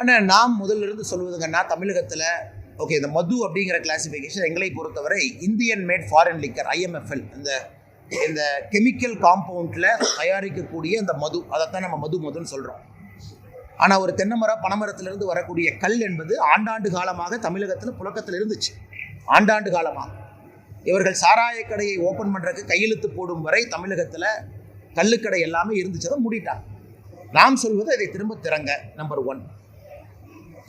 ஆனால் நாம் முதல்ல இருந்து சொல்வதுங்கன்னா தமிழகத்தில் ஓகே இந்த மது அப்படிங்கிற கிளாசிஃபிகேஷன் எங்களை பொறுத்தவரை Indian made foreign liquor IMFL இந்த இந்த கெமிக்கல் காம்பவுண்டில் தயாரிக்கக்கூடிய இந்த மது அதைத்தான் நம்ம மது மதுன்னு சொல்கிறோம் ஆனால் ஒரு தென்னமரம் பனைமரத்திலிருந்து வரக்கூடிய கல் என்பது ஆண்டாண்டு காலமாக தமிழகத்தில் புழக்கத்தில் இருந்துச்சு. ஆண்டாண்டு காலமாக. இவர்கள் சாராய கடையை ஓப்பன் பண்ணுறதுக்கு கையெழுத்து போடும் வரை தமிழகத்தில் கல்லுக்கடை எல்லாமே இருந்துச்சு அதை மூடிட்டாங்க. நாம் சொல்வது அதை திரும்ப திறங்க நம்பர் ஒன்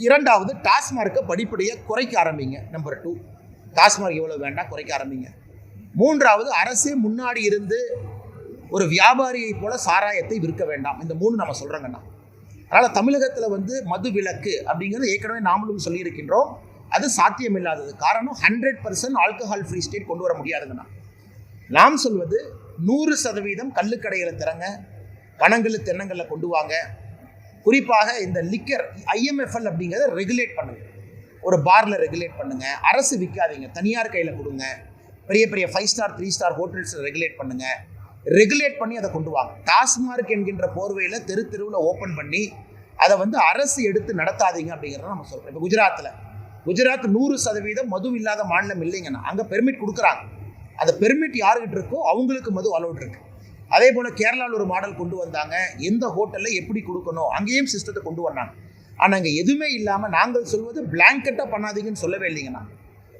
இரண்டாவது டாஸ்மார்க்கை படிப்படியாக குறைக்க ஆரம்பிங்க. நம்பர் டூ டாஸ்மார்க் எவ்வளோ வேண்டாம் குறைக்க ஆரம்பிங்க. மூன்றாவது அரசே முன்னாடி இருந்து ஒரு வியாபாரியை போல சாராயத்தை விற்க வேண்டாம். இந்த மூணு நம்ம சொல்கிறோங்கண்ணா அதனால் தமிழகத்தில் வந்து மது விலக்கு அப்படிங்கிறது ஏற்கனவே நாமளும் சொல்லியிருக்கின்றோம். அது சாத்தியமில்லாதது. காரணம் hundred percent alcohol free state கொண்டு வர முடியாதுங்கண்ணா. நாம் சொல்வது நூறு சதவீதம் கள்ளுக்கடைகளை திறங்க பணங்கள் தென்னங்களில் கொண்டு வாங்க. குறிப்பாக இந்த லிக்கர் ஐஎம்எஃப்எல் அப்படிங்கிறத ரெகுலேட் பண்ணுங்கள் ஒரு பாரில் ரெகுலேட் பண்ணுங்கள் அரசு விற்காதீங்க தனியார் கையில் கொடுங்க. பெரிய பெரிய ஃபைவ் ஸ்டார் த்ரீ ஸ்டார் ஹோட்டல்ஸில் ரெகுலேட் பண்ணுங்கள் ரெகுலேட் பண்ணி அதை கொண்டு வாங்க. டாஸ்மார்க் என்கின்ற போர்வையில் தெரு தெருவில் ஓப்பன் பண்ணி அதை வந்து அரசு எடுத்து நடத்தாதீங்க அப்படிங்கிறத நம்ம சொல்கிறோம் இப்போ குஜராத்தில் குஜராத் நூறு சதவீதம் மது இல்லாத மாநிலம் இல்லைங்கண்ணா. அங்கே பெர்மிட் கொடுக்குறாங்க. அந்த பெர்மிட் யாருக்கிட்ட இருக்கோ அவங்களுக்கு மது அலோட் இருக்குது அதே போல் கேரளாவில் ஒரு மாடல் கொண்டு வந்தாங்க. எந்த ஹோட்டலில் எப்படி கொடுக்கணும்? அங்கேயும் சிஸ்டத்தை கொண்டு வந்தாங்க. ஆனால் அங்கே எதுவுமே இல்லாமல் நாங்கள் சொல்வது பிளாங்கெட்டாக பண்ணாதீங்கன்னு சொல்லவே இல்லைங்கண்ணா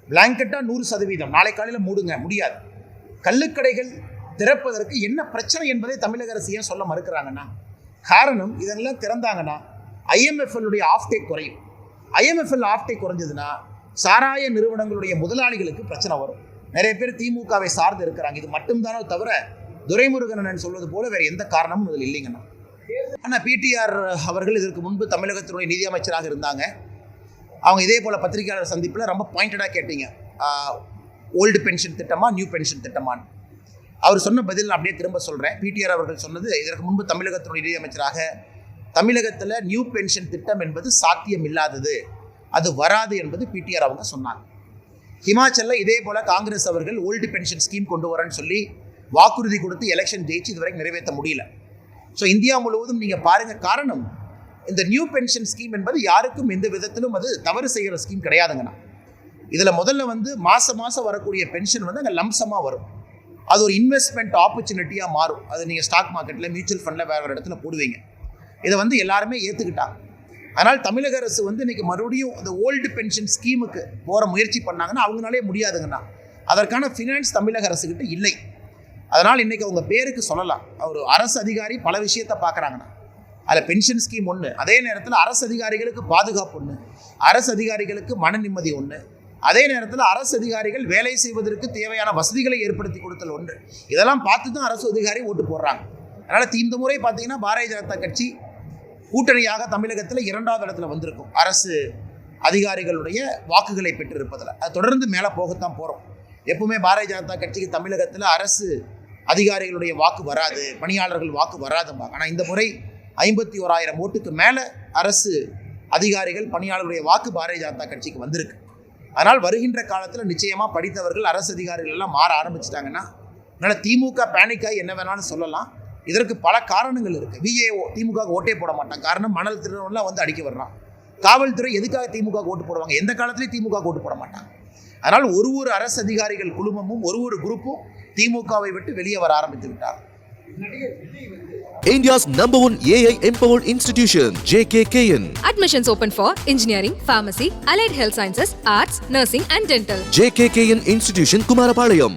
பிளாங்கெட்டாக நூறு சதவீதம். நாளை காலையில் மூடுங்க. முடியாது. கள்ளுக்கடைகள் திறப்பதற்கு என்ன பிரச்சனை என்பதை தமிழக அரசு ஏன் சொல்ல மறுக்கிறாங்கண்ணா காரணம் இதெல்லாம் திறந்தாங்கன்னா ஐஎம்எஃப்எல்லுடைய ஆஃப்டேக் குறையும். ஐஎம்எஃப்எல் ஆஃப்டேக் குறைஞ்சதுன்னா சாராய நிறுவனங்களுடைய முதலாளிகளுக்கு பிரச்சனை வரும். நிறைய பேர் திமுகவை சார்ந்து இருக்கிறாங்க. இது மட்டும்தானோ தவிர துரைமுருகன் சொல்வது போல வேற எந்த காரணமும் இதில் இல்லைங்கண்ணா. ஆனால் பிடிஆர் அவர்கள் இதற்கு முன்பு தமிழகத்தினுடைய நிதியமைச்சராக இருந்தாங்க. அவங்க இதே போல் பத்திரிகையாளர் சந்திப்பில் ரொம்ப பாயிண்டடாக கேட்டீங்க. ஓல்டு பென்ஷன் திட்டமா நியூ பென்ஷன் திட்டமான்னு. அவர் சொன்ன பதில் நான் அப்படியே திரும்ப சொல்கிறேன் பிடிஆர் அவர்கள் சொன்னது இதற்கு முன்பு தமிழகத்தினுடைய நிதியமைச்சராக தமிழகத்தில் நியூ பென்ஷன் திட்டம் என்பது சாத்தியம் இல்லாதது. அது வராது என்பது பிடிஆர் அவங்க சொன்னாங்க. ஹிமாச்சலில் இதே போல் காங்கிரஸ் அவர்கள் ஓல்டு பென்ஷன் ஸ்கீம் கொண்டு வரேன்னு சொல்லி வாக்குறுதி கொடுத்து எலெக்ஷன் ஜெயிச்சு இதுவரைக்கும் நிறைவேற்ற முடியல. ஸோ இந்தியா முழுவதும் நீங்கள் பாருங்கள் காரணம். இந்த நியூ பென்ஷன் ஸ்கீம் என்பது யாருக்கும் எந்த விதத்திலும் அது தவறு செய்கிற ஸ்கீம் கிடையாதுங்கண்ணா. இதில் முதல்ல வந்து மாதம் மாதம் வரக்கூடிய பென்ஷன் வந்து அங்கே லம்சமாக வரும். அது ஒரு இன்வெஸ்ட்மெண்ட் ஆப்பர்ச்சுனிட்டியாக மாறும். அது நீங்கள் ஸ்டாக் மார்க்கெட்டில் மியூச்சுவல் ஃபண்டில் வேறு வேறு இடத்துல போடுவீங்க. இதை வந்து எல்லாருமே ஏற்றுக்கிட்டாங்க அதனால் தமிழக அரசு வந்து இன்றைக்கி மறுபடியும் அந்த ஓல்டு பென்ஷன் ஸ்கீமுக்கு போகிற முயற்சி பண்ணாங்கன்னா அவங்களாலே முடியாதுங்கண்ணா. அதற்கான ஃபினான்ஸ் தமிழக அரசுக்கிட்ட இல்லை. அதனால் இன்றைக்கி அவங்க பேருக்கு சொல்லலாம். அவர் அரசு அதிகாரி பல விஷயத்தை பார்க்குறாங்கண்ணா. அதில் பென்ஷன் ஸ்கீம் ஒன்று அதே நேரத்தில் அரசு அதிகாரிகளுக்கு பாதுகாப்பு ஒன்று அரசு அதிகாரிகளுக்கு மன நிம்மதி ஒன்று அதே நேரத்தில் அரசு அதிகாரிகள் வேலை செய்வதற்கு தேவையான வசதிகளை ஏற்படுத்தி கொடுத்தல் ஒன்று. இதெல்லாம் பார்த்து தான் அரசு அதிகாரி ஓட்டு போடுறாங்க. அதனால் இந்த முறை பார்த்தீங்கன்னா பாரதிய ஜனதா கட்சி கூட்டணியாக தமிழகத்தில் இரண்டாவது இடத்துல வந்திருக்கும். அரசு அதிகாரிகளுடைய வாக்குகளை பெற்றிருப்பதில். அது தொடர்ந்து மேலே போகத்தான் போகிறோம் எப்பவுமே பாரதிய ஜனதா கட்சிக்கு தமிழகத்தில் அரசு அதிகாரிகளுடைய வாக்கு வராது பணியாளர்கள் வாக்கு வராதும்பாங்க. ஆனால் இந்த முறை ஐம்பத்தி ஓராயிரம் ஓட்டுக்கு மேலே அரசு அதிகாரிகள் பணியாளர்களுடைய வாக்கு பாரதிய ஜனதா கட்சிக்கு வந்திருக்கு. அதனால் வருகின்ற காலத்தில் நிச்சயமாக படித்தவர்கள் அரசு அதிகாரிகள் எல்லாம் மாற ஆரம்பிச்சிட்டாங்கன்னா அதனால் திமுக பேனிக்காய் என்ன வேணாலும் சொல்லலாம். இதற்கு பல காரணங்கள் இருக்குது விஏஓ திமுக ஓட்டே போட மாட்டாங்க காரணம் மணல் திருநெல்லாம் வந்து அடிக்க வர்றான். காவல்துறை எதுக்காக திமுக ஓட்டு போடுவாங்க? எந்த காலத்துலேயும் திமுக ஓட்டு போட மாட்டாங்க அதனால் ஒரு ஒரு அரசு அதிகாரிகள் குழுமமும் ஒரு ஒரு குரூப்பும் திமுகவை விட்டு வெளியே வர ஆரம்பித்து விட்டார் India's number one AI empowered institution, JKKN. Admissions open for engineering, pharmacy, allied health sciences, arts, nursing, and dental. JKKN Institution, Kumarapalayam.